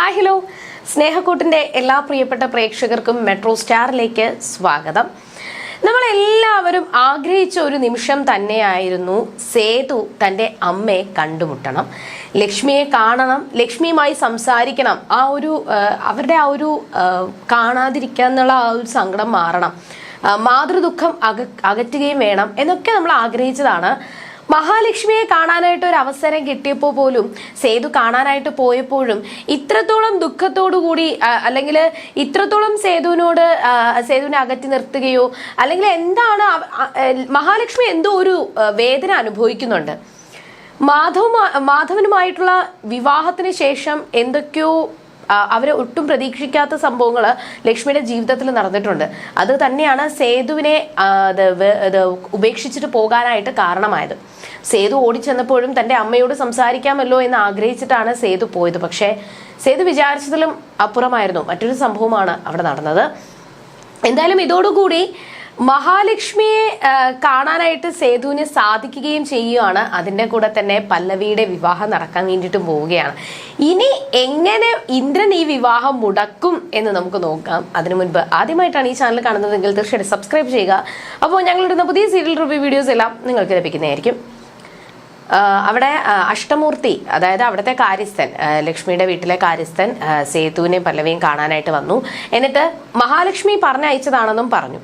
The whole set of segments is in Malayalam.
ഹായ് ഹലോ സ്നേഹക്കൂട്ടിന്റെ എല്ലാ പ്രിയപ്പെട്ട പ്രേക്ഷകർക്കും മെട്രോ സ്റ്റാറിലേക്ക് സ്വാഗതം. നമ്മളെല്ലാവരും ആഗ്രഹിച്ച ഒരു നിമിഷം തന്നെയായിരുന്നു സേതു തന്റെ അമ്മയെ കണ്ടുമുട്ടണം. ലക്ഷ്മിയെ കാണണം ലക്ഷ്മിയുമായി സംസാരിക്കണം. ആ ഒരു അവരുടെ ആ ഒരു കാണാതിരിക്കുക എന്നുള്ള ആ ഒരു സങ്കടം മാറണം. മാതൃദുഃഖം അക അകറ്റുകയും വേണം എന്നൊക്കെ നമ്മൾ ആഗ്രഹിച്ചതാണ്. മഹാലക്ഷ്മിയെ കാണാനായിട്ട് ഒരു അവസരം കിട്ടിയപ്പോൾ പോലും സേതു കാണാനായിട്ട് പോയപ്പോഴും ഇത്രത്തോളം ദുഃഖത്തോടു കൂടി അല്ലെങ്കിൽ ഇത്രത്തോളം സേതുവിനോട് സേതുവിനെ അകറ്റി നിർത്തുകയോ അല്ലെങ്കിൽ എന്താണ് മഹാലക്ഷ്മി എന്തോ ഒരു വേദന അനുഭവിക്കുന്നുണ്ട്. മാധവ മാധവനുമായിട്ടുള്ള വിവാഹത്തിന് ശേഷം എന്തൊക്കെയോ അവരെ ഒട്ടും പ്രതീക്ഷിക്കാത്ത സംഭവങ്ങൾ ലക്ഷ്മിയുടെ ജീവിതത്തിൽ നടന്നിട്ടുണ്ട്. അത് തന്നെയാണ് സേതുവിനെ ഉപേക്ഷിച്ചിട്ട് പോകാനായിട്ട് കാരണമായത്. സേതു ഓടിച്ചെന്നപ്പോഴും തന്റെ അമ്മയോട് സംസാരിക്കാമല്ലോ എന്ന് ആഗ്രഹിച്ചിട്ടാണ് സേതു പോയത്. പക്ഷേ സേതു വിചാരിച്ചതിലും അപ്പുറമായിരുന്നു. മറ്റൊരു സംഭവമാണ് അവിടെ നടന്നത്. എന്തായാലും ഇതോടുകൂടി മഹാലക്ഷ്മിയെ കാണാനായിട്ട് സേതുവിന് സാധിക്കുകയും ചെയ്യുകയാണ് അതിന്റെ കൂടെ തന്നെ പല്ലവിയുടെ വിവാഹം നടക്കാൻ വേണ്ടിയിട്ട് പോവുകയാണ്. ഇനി എങ്ങനെ ഇന്ദ്രൻ ഈ വിവാഹം മുടക്കും എന്ന് നമുക്ക് നോക്കാം. അതിനു മുൻപ് ആദ്യമായിട്ടാണ് ഈ ചാനൽ കാണുന്നതെങ്കിൽ തീർച്ചയായിട്ടും സബ്സ്ക്രൈബ് ചെയ്യുക. അപ്പോൾ ഞങ്ങളിടുന്ന പുതിയ സീരിയൽ റിവ്യൂ വീഡിയോസ് എല്ലാം നിങ്ങൾക്ക് ലഭിക്കുന്നതായിരിക്കും. അവിടെ അഷ്ടമൂർത്തി അതായത് അവിടുത്തെ കാര്യസ്ഥൻ ലക്ഷ്മിയുടെ വീട്ടിലെ കാര്യസ്ഥൻ സേതുവിനെയും പല്ലവിയും കാണാനായിട്ട് വന്നു. എന്നിട്ട് മഹാലക്ഷ്മി പറഞ്ഞയച്ചതാണെന്നും പറഞ്ഞു.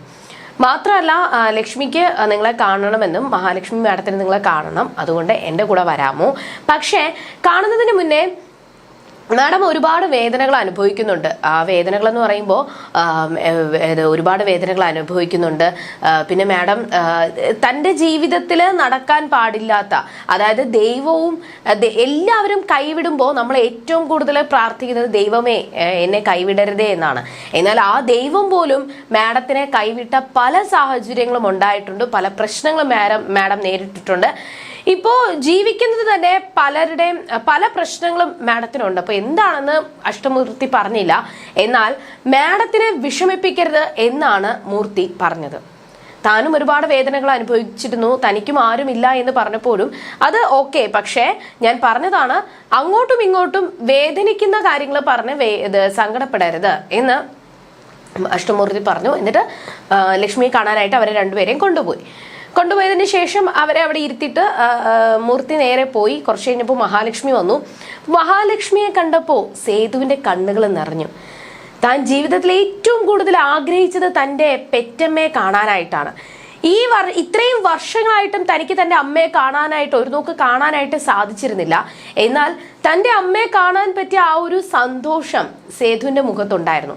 മാത്രമല്ല ലക്ഷ്മിക്ക് നിങ്ങളെ കാണണമെന്നും മഹാലക്ഷ്മി മാഡത്തിന് നിങ്ങളെ കാണണം. അതുകൊണ്ട് എന്റെ കൂടെ വരാമോ? പക്ഷേ കാണുന്നതിന് മുന്നേ മാഡം ഒരുപാട് വേദനകൾ അനുഭവിക്കുന്നുണ്ട്. ആ വേദനകൾ എന്ന് പറയുമ്പോൾ ഒരുപാട് വേദനകൾ അനുഭവിക്കുന്നുണ്ട്. പിന്നെ മാഡം തന്റെ ജീവിതത്തിൽ നടക്കാൻ പാടില്ലാത്ത അതായത് ദൈവവും എല്ലാവരും കൈവിടുമ്പോൾ നമ്മൾ ഏറ്റവും കൂടുതൽ പ്രാർത്ഥിക്കുന്നത് ദൈവമേ എന്നെ കൈവിടരുതേ എന്നാണ്. എന്നാൽ ആ ദൈവം പോലും മാഡത്തിനെ കൈവിട്ട പല സാഹചര്യങ്ങളും ഉണ്ടായിട്ടുണ്ട്. പല പ്രശ്നങ്ങളും മാഡം മാഡം നേരിട്ടിട്ടുണ്ട്. ഇപ്പോ ജീവിക്കുന്നത് തന്നെ പലരുടെയും പല പ്രശ്നങ്ങളും മാഡത്തിനുണ്ട്. അപ്പൊ എന്താണെന്ന് അഷ്ടമൂർത്തി പറഞ്ഞില്ല. എന്നാൽ മാഡത്തിനെ വിഷമിപ്പിക്കരുത് എന്നാണ് മൂർത്തി പറഞ്ഞത്. താനും ഒരുപാട് വേദനകൾ അനുഭവിച്ചിരുന്നു. തനിക്കും ആരുമില്ല എന്ന് പറഞ്ഞപ്പോഴും അത് ഓക്കെ. പക്ഷേ ഞാൻ പറഞ്ഞതാണ് അങ്ങോട്ടും ഇങ്ങോട്ടും വേദനിക്കുന്ന കാര്യങ്ങൾ പറഞ്ഞ് സങ്കടപ്പെടരുത് എന്ന് അഷ്ടമൂർത്തി പറഞ്ഞു. എന്നിട്ട് ലക്ഷ്മിയെ കാണാനായിട്ട് അവരെ രണ്ടുപേരെയും കൊണ്ടുപോയി. കൊണ്ടുപോയതിന് ശേഷം അവരെ അവിടെ ഇരുത്തിയിട്ട് മൂർത്തി നേരെ പോയി. കുറച്ച് കഴിഞ്ഞപ്പോൾ മഹാലക്ഷ്മി വന്നു. മഹാലക്ഷ്മിയെ കണ്ടപ്പോൾ സേതുവിന്റെ കണ്ണുകൾ നിറഞ്ഞു. താൻ ജീവിതത്തിൽ ഏറ്റവും കൂടുതൽ ആഗ്രഹിച്ചത് തന്റെ പെറ്റമ്മയെ കാണാനായിട്ടാണ്. ഈ വർ ഇത്രയും വർഷങ്ങളായിട്ടും തനിക്ക് തന്റെ അമ്മയെ കാണാനായിട്ട് ഒരു നോക്ക് കാണാനായിട്ട് സാധിച്ചിരുന്നില്ല. എന്നാൽ തന്റെ അമ്മയെ കാണാൻ പറ്റിയ ആ ഒരു സന്തോഷം സേതുവിന്റെ മുഖത്തുണ്ടായിരുന്നു.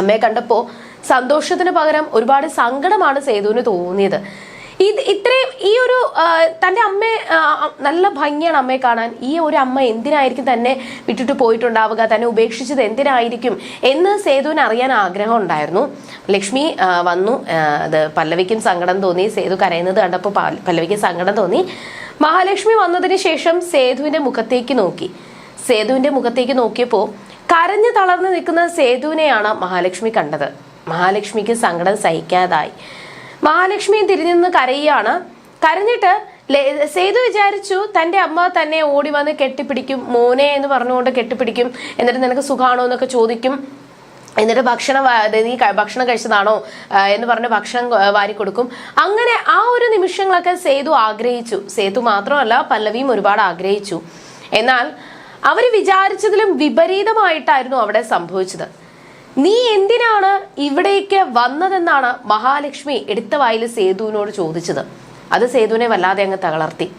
അമ്മയെ കണ്ടപ്പോൾ സന്തോഷത്തിന് പകരം ഒരുപാട് സങ്കടമാണ് സേതുവിന് തോന്നിയത്. ഇത് ഇത്രയും ഈ ഒരു തന്റെ അമ്മയെ നല്ല ഭംഗിയാണ് അമ്മയെ കാണാൻ. ഈ ഒരു അമ്മ എന്തിനായിരിക്കും തന്നെ വിട്ടിട്ട് പോയിട്ടുണ്ടാവുക? തന്നെ ഉപേക്ഷിച്ചത് എന്തിനായിരിക്കും എന്ന് സേതുവിന് അറിയാൻ ആഗ്രഹം ഉണ്ടായിരുന്നു. ലക്ഷ്മി വന്നു. അത് പല്ലവിക്കും സങ്കടം തോന്നി. സേതു കരയുന്നത് കണ്ടപ്പോൾ പല്ലവിക്ക് സങ്കടം തോന്നി. മഹാലക്ഷ്മി വന്നതിന് ശേഷം സേതുവിന്റെ മുഖത്തേക്ക് നോക്കി. സേതുവിന്റെ മുഖത്തേക്ക് നോക്കിയപ്പോൾ കരഞ്ഞു തളർന്നു നിൽക്കുന്ന സേതുവിനെയാണ് മഹാലക്ഷ്മി കണ്ടത്. മഹാലക്ഷ്മിക്ക് സങ്കടം സഹിക്കാതായി. മഹാലക്ഷ്മി തിരിഞ്ഞു നിന്ന് കരയുകയാണ്. കരഞ്ഞിട്ട് സേതു വിചാരിച്ചു തന്റെ അമ്മ തന്നെ ഓടി വന്ന് കെട്ടിപ്പിടിക്കും മോനെ എന്ന് പറഞ്ഞുകൊണ്ട് കെട്ടിപ്പിടിക്കും എന്നിട്ട് നിനക്ക് സുഖാണോ എന്നൊക്കെ ചോദിക്കും. എന്നിട്ട് ഭക്ഷണം നീ ഭക്ഷണം കഴിച്ചതാണോ എന്ന് പറഞ്ഞ് ഭക്ഷണം വാരി കൊടുക്കും. അങ്ങനെ ആ ഒരു നിമിഷങ്ങളൊക്കെ സേതു ആഗ്രഹിച്ചു. സേതു മാത്രമല്ല പല്ലവിയും ഒരുപാട് ആഗ്രഹിച്ചു. എന്നാൽ അവർ വിചാരിച്ചതിലും വിപരീതമായിട്ടായിരുന്നു അവിടെ സംഭവിച്ചത്. നീ എന്തിനാണ് ഇവിടേക്ക് വന്നതെന്നാണ് മഹാലക്ഷ്മി എടുത്ത വായിൽ സേതുവിനോട് ചോദിച്ചത്. അത് സേതുവിനെ വല്ലാതെ അങ്ങ് തളർത്തി.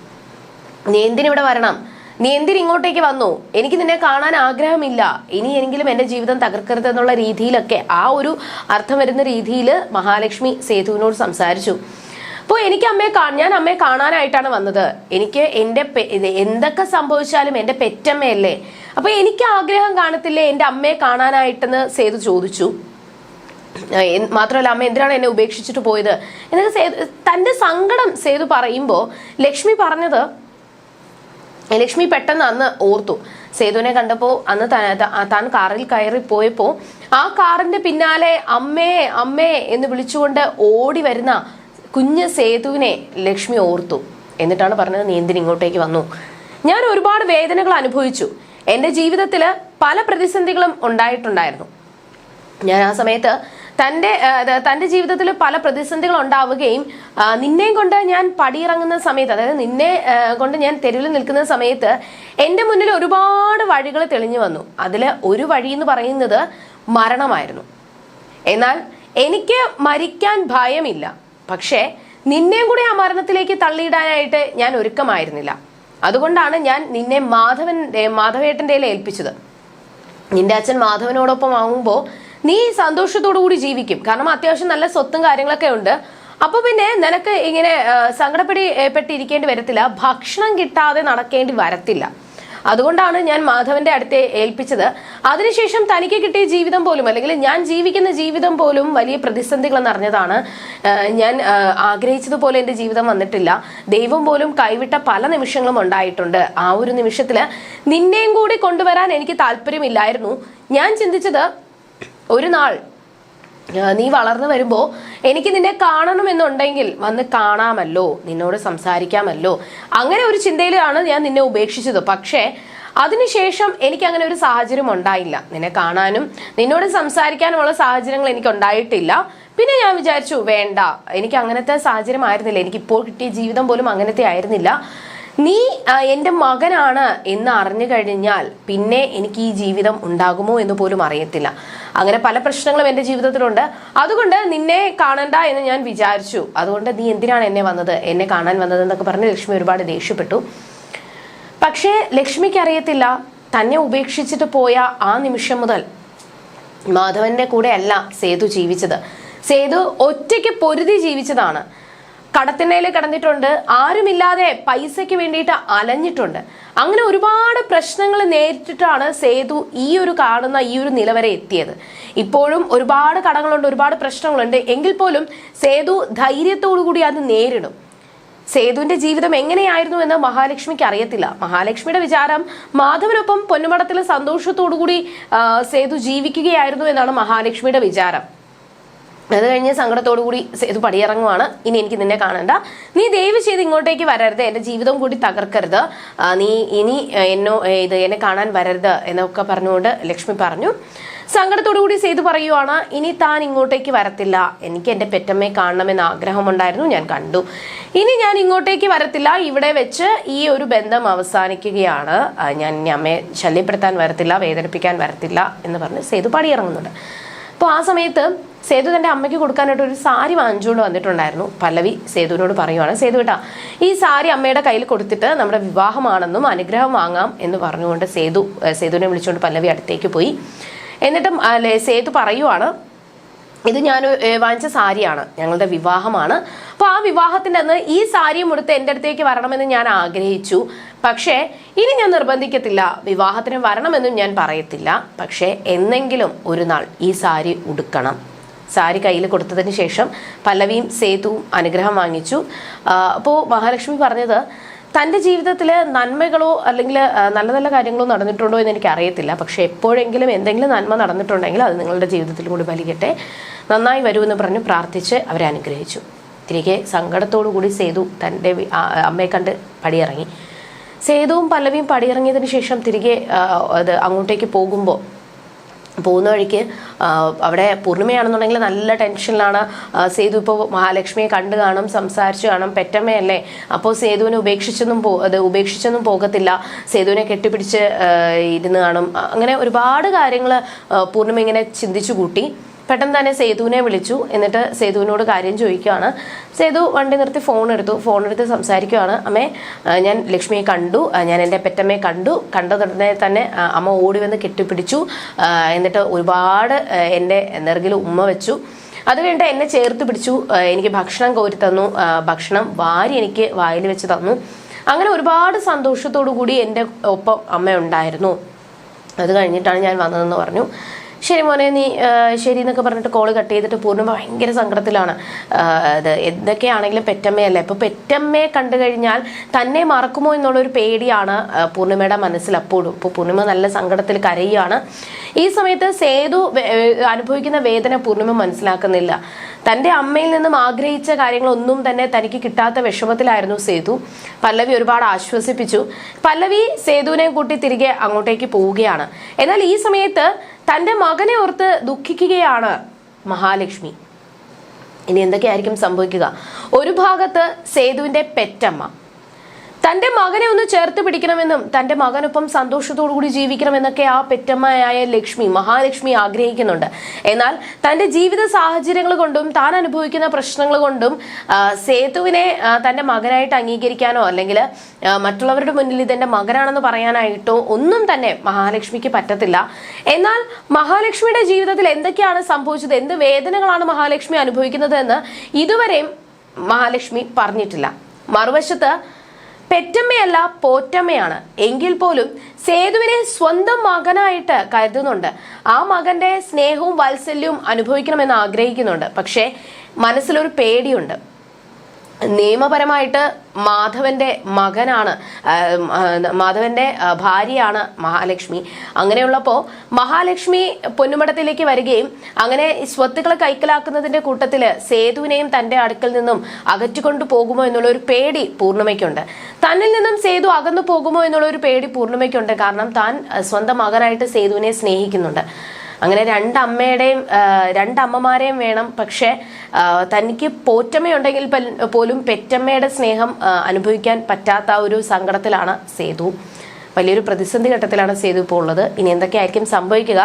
നീ എന്തിനിവിടെ വരണം? നീ എന്തിനിങ്ങോട്ടേക്ക് വന്നു? എനിക്ക് നിന്നെ കാണാൻ ആഗ്രഹമില്ല. ഇനി എങ്കിലും എന്റെ ജീവിതം തകർക്കരുത് എന്നുള്ള രീതിയിലൊക്കെ ആ ഒരു അർത്ഥം വരുന്ന രീതിയിൽ മഹാലക്ഷ്മി സേതുവിനോട് സംസാരിച്ചു. അപ്പോൾ എനിക്ക് അമ്മയെ ഞാൻ അമ്മയെ കാണാനായിട്ടാണ് വന്നത്. എനിക്ക് എന്റെ എന്തൊക്കെ സംഭവിച്ചാലും എന്റെ പെറ്റമ്മയല്ലേ. അപ്പൊ എനിക്ക് ആഗ്രഹം കാണത്തില്ലേ എന്റെ അമ്മയെ കാണാനായിട്ടെന്ന് സേതു ചോദിച്ചു. മാത്രമല്ല അമ്മ എന്തിനാണ് എന്നെ ഉപേക്ഷിച്ചിട്ട് പോയത്? എന്നൊക്കെ സേതു തന്റെ സങ്കടം സേതു പറയുമ്പോൾ ലക്ഷ്മി പറഞ്ഞത് ലക്ഷ്മി പെട്ടെന്ന് അന്ന് ഓർത്തു. സേതുവിനെ കണ്ടപ്പോൾ അന്ന് താൻ കാറിൽ കയറി പോയപ്പോൾ ആ കാറിന്റെ പിന്നാലെ അമ്മേ അമ്മേ എന്ന് വിളിച്ചുകൊണ്ട് ഓടി വരുന്ന കുഞ്ഞ് സേതുവിനെ ലക്ഷ്മി ഓർത്തു. എന്നിട്ടാണ് പറഞ്ഞത് നീ എന്തിന് ഇങ്ങോട്ടേക്ക് വന്നു? ഞാൻ ഒരുപാട് വേദനകൾ അനുഭവിച്ചു. എന്റെ ജീവിതത്തിൽ പല പ്രതിസന്ധികളും ഉണ്ടായിട്ടുണ്ടായിരുന്നു. ഞാൻ ആ സമയത്ത് തന്റെ തന്റെ ജീവിതത്തിൽ പല പ്രതിസന്ധികൾ ഉണ്ടാവുകയും നിന്നെയും കൊണ്ട് ഞാൻ പടിയിറങ്ങുന്ന സമയത്ത് അതായത് നിന്നെ കൊണ്ട് ഞാൻ തെരുവിൽ നിൽക്കുന്ന സമയത്ത് എന്റെ മുന്നിൽ ഒരുപാട് വഴികൾ തെളിഞ്ഞു വന്നു. അതിൽ ഒരു വഴി എന്ന് പറയുന്നത് മരണമായിരുന്നു. എന്നാൽ എനിക്ക് മരിക്കാൻ ഭയമില്ല. പക്ഷേ നിന്നെയും കൂടി ആ മരണത്തിലേക്ക് തള്ളിയിടാനായിട്ട് ഞാൻ ഒരുക്കമായിരുന്നില്ല. അതുകൊണ്ടാണ് ഞാൻ നിന്നെ മാധവൻ മാധവേട്ടന്റെ ഏൽപ്പിച്ചത്. നിന്റെ അച്ഛൻ മാധവനോടൊപ്പം ആകുമ്പോൾ നീ സന്തോഷത്തോടു കൂടി ജീവിക്കും. കാരണം അത്യാവശ്യം നല്ല സ്വത്തും കാര്യങ്ങളൊക്കെ ഉണ്ട്. അപ്പൊ പിന്നെ നിനക്ക് ഇങ്ങനെ സങ്കടപ്പെടി പെട്ടിരിക്കേണ്ടി വരത്തില്ല. ഭക്ഷണം കിട്ടാതെ നടക്കേണ്ടി വരത്തില്ല. അതുകൊണ്ടാണ് ഞാൻ മാധവന്റെ അടുത്തെ ഏൽപ്പിച്ചത്. അതിനുശേഷം തനിക്ക് കിട്ടിയ ജീവിതം പോലും അല്ലെങ്കിൽ ഞാൻ ജീവിക്കുന്ന ജീവിതം പോലും വലിയ പ്രതിസന്ധികൾ നിറഞ്ഞതാണ് ഞാൻ ആഗ്രഹിച്ചതുപോലെ എന്റെ ജീവിതം വന്നിട്ടില്ല. ദൈവം പോലും കൈവിട്ട പല നിമിഷങ്ങളും ഉണ്ടായിട്ടുണ്ട്. ആ ഒരു നിമിഷത്തിൽ നിന്നെയും കൂടി കൊണ്ടുവരാൻ എനിക്ക് താല്പര്യമില്ലായിരുന്നു. ഞാൻ ചിന്തിച്ചത് ഒരു നാൾ നീ വളർന്നു വരുമ്പോൾ എനിക്ക് നിന്നെ കാണണമെന്നുണ്ടെങ്കിൽ വന്ന് കാണാമല്ലോ നിന്നോട് സംസാരിക്കാമല്ലോ. അങ്ങനെ ഒരു ചിന്തയിലാണ് ഞാൻ നിന്നെ ഉപേക്ഷിച്ചത്. പക്ഷേ അതിനുശേഷം എനിക്ക് അങ്ങനെ ഒരു സാഹചര്യം ഉണ്ടായില്ല. നിന്നെ കാണാനും നിന്നോട് സംസാരിക്കാനുമുള്ള സാഹചര്യങ്ങൾ എനിക്ക് ഉണ്ടായിട്ടില്ല. പിന്നെ ഞാൻ വിചാരിച്ചു വേണ്ട എനിക്ക് അങ്ങനത്തെ സാഹചര്യം ആയിരുന്നില്ല എനിക്ക് ഇപ്പോൾ കിട്ടിയ ജീവിതം പോലും അങ്ങനത്തെ ആയിരുന്നില്ല. നീ എന്റെ മകനാണ് എന്ന് അറിഞ്ഞു കഴിഞ്ഞാൽ പിന്നെ എനിക്ക് ഈ ജീവിതം ഉണ്ടാകുമോ എന്ന് പോലും അറിയത്തില്ല. അങ്ങനെ പല പ്രശ്നങ്ങളും എന്റെ ജീവിതത്തിലുണ്ട്. അതുകൊണ്ട് നിന്നെ കാണണ്ട എന്ന് ഞാൻ വിചാരിച്ചു. അതുകൊണ്ട് നീ എന്തിനാണ് എന്നെ വന്നത്? എന്നെ കാണാൻ വന്നത് എന്നൊക്കെ പറഞ്ഞ് ലക്ഷ്മി ഒരുപാട് ദേഷ്യപ്പെട്ടു. പക്ഷേ ലക്ഷ്മിക്ക് അറിയത്തില്ല തന്നെ ഉപേക്ഷിച്ചിട്ട് പോയ ആ നിമിഷം മുതൽ മാധവന്റെ കൂടെ അല്ല സേതു ജീവിച്ചത്. സേതു ഒറ്റയ്ക്ക് പൊരുതി ജീവിച്ചതാണ്. കടത്തിണ്ണയിൽ കിടന്നിട്ടുണ്ട്. ആരുമില്ലാതെ പൈസയ്ക്ക് വേണ്ടിയിട്ട് അലഞ്ഞിട്ടുണ്ട്. അങ്ങനെ ഒരുപാട് പ്രശ്നങ്ങൾ നേരിട്ടിട്ടാണ് സേതു ഈ ഒരു കാണുന്ന ഈ ഒരു നില വരെ എത്തിയത്. ഇപ്പോഴും ഒരുപാട് കടങ്ങളുണ്ട് ഒരുപാട് പ്രശ്നങ്ങളുണ്ട്. എങ്കിൽ പോലും സേതു ധൈര്യത്തോടു കൂടി അത് നേരിടും. സേതുവിന്റെ ജീവിതം എങ്ങനെയായിരുന്നു എന്ന് മഹാലക്ഷ്മിക്ക് അറിയത്തില്ല. മഹാലക്ഷ്മിയുടെ വിചാരം മാധവനൊപ്പം പൊന്നുമടത്തിൽ സന്തോഷത്തോടുകൂടി കൂടി സേതു ജീവിക്കുകയായിരുന്നു എന്നാണ് മഹാലക്ഷ്മിയുടെ വിചാരം. അത് കഴിഞ്ഞ് സങ്കടത്തോടു കൂടി സേതു പടിയിറങ്ങുവാണ്. ഇനി എനിക്ക് നിന്നെ കാണണ്ട. നീ ദയവ് ചെയ്ത് ഇങ്ങോട്ടേക്ക് വരരുത്. എന്റെ ജീവിതം കൂടി തകർക്കരുത്. നീ ഇനി എന്നോ ഇത് എന്നെ കാണാൻ വരരുത് എന്നൊക്കെ പറഞ്ഞുകൊണ്ട് ലക്ഷ്മി പറഞ്ഞു. സങ്കടത്തോടു കൂടി സേതു പറയുവാണ് ഇനി താൻ ഇങ്ങോട്ടേക്ക് വരത്തില്ല. എനിക്ക് എന്റെ പെറ്റമ്മയെ കാണണമെന്ന് ആഗ്രഹമുണ്ടായിരുന്നു. ഞാൻ കണ്ടു. ഇനി ഞാൻ ഇങ്ങോട്ടേക്ക് വരത്തില്ല. ഇവിടെ വെച്ച് ഈ ഒരു ബന്ധം അവസാനിക്കുകയാണ്. ഞാൻ ഇനി അമ്മയെ ശല്യപ്പെടുത്താൻ വരത്തില്ല വേദനിപ്പിക്കാൻ വരത്തില്ല എന്ന് പറഞ്ഞ് സേതു പടിയിറങ്ങുന്നുണ്ട്. അപ്പോൾ ആ സമയത്ത് സേതു തന്റെ അമ്മയ്ക്ക് കൊടുക്കാനായിട്ട് ഒരു സാരി വാങ്ങിച്ചുകൊണ്ട് വന്നിട്ടുണ്ടായിരുന്നു. പല്ലവി സേതുവിനോട് പറയുവാണ് സേതു കേട്ടാ ഈ സാരി അമ്മയുടെ കയ്യിൽ കൊടുത്തിട്ട് നമ്മുടെ വിവാഹമാണെന്നും അനുഗ്രഹം വാങ്ങാം എന്ന് പറഞ്ഞുകൊണ്ട് സേതു സേതുവിനെ വിളിച്ചുകൊണ്ട് പല്ലവി അടുത്തേക്ക് പോയി. എന്നിട്ടും സേതു പറയുവാണ് ഇത് ഞാൻ വാങ്ങിച്ച സാരിയാണ് ഞങ്ങളുടെ വിവാഹമാണ്. അപ്പോൾ ആ വിവാഹത്തിന്റെ അന്ന് ഈ സാരിയും ഉടുത്ത് എന്റെ അടുത്തേക്ക് വരണമെന്ന് ഞാൻ ആഗ്രഹിച്ചു. പക്ഷേ ഇനി ഞാൻ നിർബന്ധിക്കത്തില്ല. വിവാഹത്തിന് വരണമെന്നും ഞാൻ പറയത്തില്ല. പക്ഷേ എന്നെങ്കിലും ഒരു നാൾ ഈ സാരി ഉടുക്കണം. സാരി കയ്യിൽ കൊടുത്തതിന് ശേഷം പല്ലവിയും സേതുവും അനുഗ്രഹം വാങ്ങിച്ചു. അപ്പോൾ മഹാലക്ഷ്മി പറഞ്ഞത് തന്റെ ജീവിതത്തിൽ നന്മകളോ അല്ലെങ്കിൽ നല്ല നല്ല കാര്യങ്ങളോ നടന്നിട്ടുണ്ടോ എന്ന് എനിക്ക് അറിയത്തില്ല. പക്ഷേ എപ്പോഴെങ്കിലും എന്തെങ്കിലും നന്മ നടന്നിട്ടുണ്ടെങ്കിൽ അത് നിങ്ങളുടെ ജീവിതത്തിൽ കൂടി വലിക്കട്ടെ നന്നായി വരുമെന്ന് പറഞ്ഞ് പ്രാർത്ഥിച്ച് അവരെ അനുഗ്രഹിച്ചു. തിരികെ കൂടി സേതു തന്റെ അമ്മയെ കണ്ട് പടിയിറങ്ങി. സേതുവും പല്ലവിയും പടിയിറങ്ങിയതിന് ശേഷം തിരികെ അത് അങ്ങോട്ടേക്ക് പോകുമ്പോൾ പോകുന്ന വഴിക്ക് അവിടെ പൂർണിമയാണെന്നുണ്ടെങ്കിൽ നല്ല ടെൻഷനിലാണ്. സേതു ഇപ്പോൾ മഹാലക്ഷ്മിയെ കണ്ടു കാണും സംസാരിച്ചു കാണും. പെറ്റമ്മയല്ലേ? അപ്പോൾ സേതുവിനെ ഉപേക്ഷിച്ചൊന്നും പോ അത് ഉപേക്ഷിച്ചൊന്നും പോകത്തില്ല. സേതുവിനെ കെട്ടിപ്പിടിച്ച് ഇരുന്ന് കാണും. അങ്ങനെ ഒരുപാട് കാര്യങ്ങൾ പൂർണിമ ഇങ്ങനെ ചിന്തിച്ചു കൂട്ടി. പെട്ടെന്ന് തന്നെ സേതുവിനെ വിളിച്ചു. എന്നിട്ട് സേതുവിനോട് കാര്യം ചോദിക്കുകയാണ്. സേതു വണ്ടി നിർത്തി ഫോൺ എടുത്തു. ഫോൺ എടുത്ത് സംസാരിക്കുകയാണ്. അമ്മേ ഞാൻ ലക്ഷ്മിയെ കണ്ടു. ഞാൻ എന്റെ പെറ്റമ്മയെ കണ്ടു. കണ്ടതുടനെ തന്നെ അമ്മ ഓടി വന്ന് കെട്ടിപ്പിടിച്ചു. എന്നിട്ട് ഒരുപാട് എന്റെ നെറുകിൽ ഉമ്മ വെച്ചു. അത് കഴിഞ്ഞിട്ട് എന്നെ ചേർത്ത് പിടിച്ചു. എനിക്ക് ഭക്ഷണം കോരി തന്നു. ഭക്ഷണം വാരി എനിക്ക് വായിൽ വെച്ച് തന്നു. അങ്ങനെ ഒരുപാട് സന്തോഷത്തോടു കൂടി എന്റെ ഒപ്പം അമ്മയുണ്ടായിരുന്നു അത് കഴിഞ്ഞിട്ടാണ് ഞാൻ വന്നതെന്ന് പറഞ്ഞു. ശരി മോനെ നീ ശരി എന്നൊക്കെ പറഞ്ഞിട്ട് കോൾ കട്ട് ചെയ്തിട്ട് പൂർണ ഭയങ്കര സങ്കടത്തിലാണ്. അത് എന്തൊക്കെയാണെങ്കിലും പെറ്റമ്മയല്ലേ. ഇപ്പോൾ പെറ്റമ്മയെ കണ്ടു കഴിഞ്ഞാൽ തന്നെ മറക്കുമോ എന്നുള്ളൊരു പേടിയാണ് പൂർണിമയുടെ മനസ്സിൽ അപ്പോഴും. ഇപ്പോൾ പൂർണിമ നല്ല സങ്കടത്തിൽ കരയുകയാണ്. ഈ സമയത്ത് സേതു അനുഭവിക്കുന്ന വേദന പൂർണിമ മനസ്സിലാക്കുന്നില്ല. തന്റെ അമ്മയിൽ നിന്നും ആഗ്രഹിച്ച കാര്യങ്ങളൊന്നും തന്നെ തനിക്ക് കിട്ടാത്ത വിഷമത്തിലായിരുന്നു സേതു. പല്ലവി ഒരുപാട് ആശ്വസിപ്പിച്ചു. പല്ലവി സേതുവിനെ കൂട്ടി തിരികെ അങ്ങോട്ടേക്ക് പോവുകയാണ്. എന്നാൽ ഈ സമയത്ത് തന്റെ മകനെ ഓർത്ത് ദുഃഖിക്കുകയാണ് മഹാലക്ഷ്മി. ഇനി എന്തൊക്കെയായിരിക്കും സംഭവിക്കുക? ഒരു ഭാഗത്ത് സേതുവിന്റെ പെറ്റമ്മ തന്റെ മകനെ ഒന്ന് ചേർത്ത് പിടിക്കണമെന്നും തന്റെ മകനൊപ്പം സന്തോഷത്തോടു കൂടി ജീവിക്കണമെന്നൊക്കെ ആ പെറ്റമ്മയായ ലക്ഷ്മി മഹാലക്ഷ്മി ആഗ്രഹിക്കുന്നുണ്ട്. എന്നാൽ തന്റെ ജീവിത സാഹചര്യങ്ങൾ കൊണ്ടും താൻ അനുഭവിക്കുന്ന പ്രശ്നങ്ങൾ കൊണ്ടും സേതുവിനെ തന്റെ മകനായിട്ട് അംഗീകരിക്കാനോ അല്ലെങ്കിൽ മറ്റുള്ളവരുടെ മുന്നിൽ ഇതെന്റെ മകനാണെന്ന് പറയാനായിട്ടോ ഒന്നും തന്നെ മഹാലക്ഷ്മിക്ക് പറ്റത്തില്ല. എന്നാൽ മഹാലക്ഷ്മിയുടെ ജീവിതത്തിൽ എന്തൊക്കെയാണ് സംഭവിച്ചത്? എന്ത് വേദനകളാണ് മഹാലക്ഷ്മി അനുഭവിക്കുന്നത് എന്ന് ഇതുവരെയും മഹാലക്ഷ്മി പറഞ്ഞിട്ടില്ല. മറുവശത്ത് പെറ്റമ്മയല്ല പോറ്റമ്മയാണ്. എങ്കിൽ പോലും സേതുവിനെ സ്വന്തം മകനായിട്ട് കരുതുന്നുണ്ട്. ആ മകന്റെ സ്നേഹവും വാത്സല്യവും അനുഭവിക്കണമെന്ന് ആഗ്രഹിക്കുന്നുണ്ട്. പക്ഷേ മനസ്സിലൊരു പേടിയുണ്ട്. നിയമപരമായിട്ട് മാധവന്റെ മകനാണ് മാധവന്റെ ഭാര്യയാണ് മഹാലക്ഷ്മി. അങ്ങനെയുള്ളപ്പോൾ മഹാലക്ഷ്മി പൊന്നുമടത്തിലേക്ക് വരികയും അങ്ങനെ സ്വത്തുക്കൾ കൈക്കലാക്കുന്നതിന്റെ കൂട്ടത്തിൽ സേതുവിനെയും തന്റെ അടുക്കൽ നിന്നും അകറ്റിക്കൊണ്ടു പോകുമോ എന്നുള്ള ഒരു പേടി പൂർണിമയ്ക്കുണ്ട്. തന്നിൽ നിന്നും സേതു അകന്നു പോകുമോ എന്നുള്ള ഒരു പേടി പൂർണിമയ്ക്കുണ്ട്. കാരണം താൻ സ്വന്തം മകനായിട്ട് സേതുവിനെ സ്നേഹിക്കുന്നുണ്ട്. അങ്ങനെ രണ്ടമ്മയുടെയും രണ്ടമ്മമാരെയും വേണം. പക്ഷേ തനിക്ക് പോറ്റമ്മയുണ്ടെങ്കിൽ പോലും പെറ്റമ്മയുടെ സ്നേഹം അനുഭവിക്കാൻ പറ്റാത്ത ഒരു സങ്കടത്തിലാണ് സേതു. വലിയൊരു പ്രതിസന്ധി ഘട്ടത്തിലാണ് സേതു ഇപ്പോൾ ഉള്ളത്. ഇനി എന്തൊക്കെയായിരിക്കും സംഭവിക്കുക?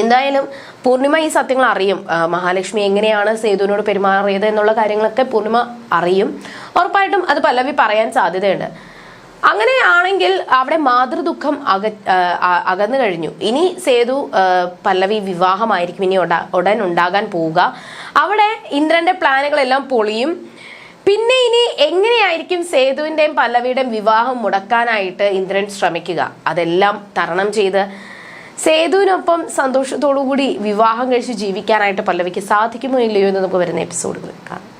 എന്തായാലും പൂർണിമ ഈ സത്യങ്ങൾ അറിയും. മഹാലക്ഷ്മി എങ്ങനെയാണ് സേതുവിനോട് പെരുമാറിയത് എന്നുള്ള കാര്യങ്ങളൊക്കെ പൂർണിമ അറിയും. ഉറപ്പായിട്ടും അത് പല്ലവി പറയാൻ സാധ്യതയുണ്ട്. അങ്ങനെയാണെങ്കിൽ അവിടെ മാതൃദുഃഖം അക അകന്നു കഴിഞ്ഞു. ഇനി സേതു പല്ലവി വിവാഹമായിരിക്കും. ഇനി ഉട- ഉടൻ ഉണ്ടാകാൻ പോവുക. അവിടെ ഇന്ദ്രന്റെ പ്ലാനുകളെല്ലാം പൊളിയും. പിന്നെ ഇനി എങ്ങനെയായിരിക്കും സേതുവിന്റെയും പല്ലവിയുടെയും വിവാഹം മുടക്കാനായിട്ട് ഇന്ദ്രൻ ശ്രമിക്കുക? അതെല്ലാം തരണം ചെയ്ത് സേതുവിനൊപ്പം സന്തോഷത്തോടു കൂടി വിവാഹം കഴിച്ച് ജീവിക്കാനായിട്ട് പല്ലവിക്ക് സാധിക്കുമോ ഇല്ലയോ എന്ന് നമുക്ക് വരുന്ന എപ്പിസോഡുകളിൽ കാണാം.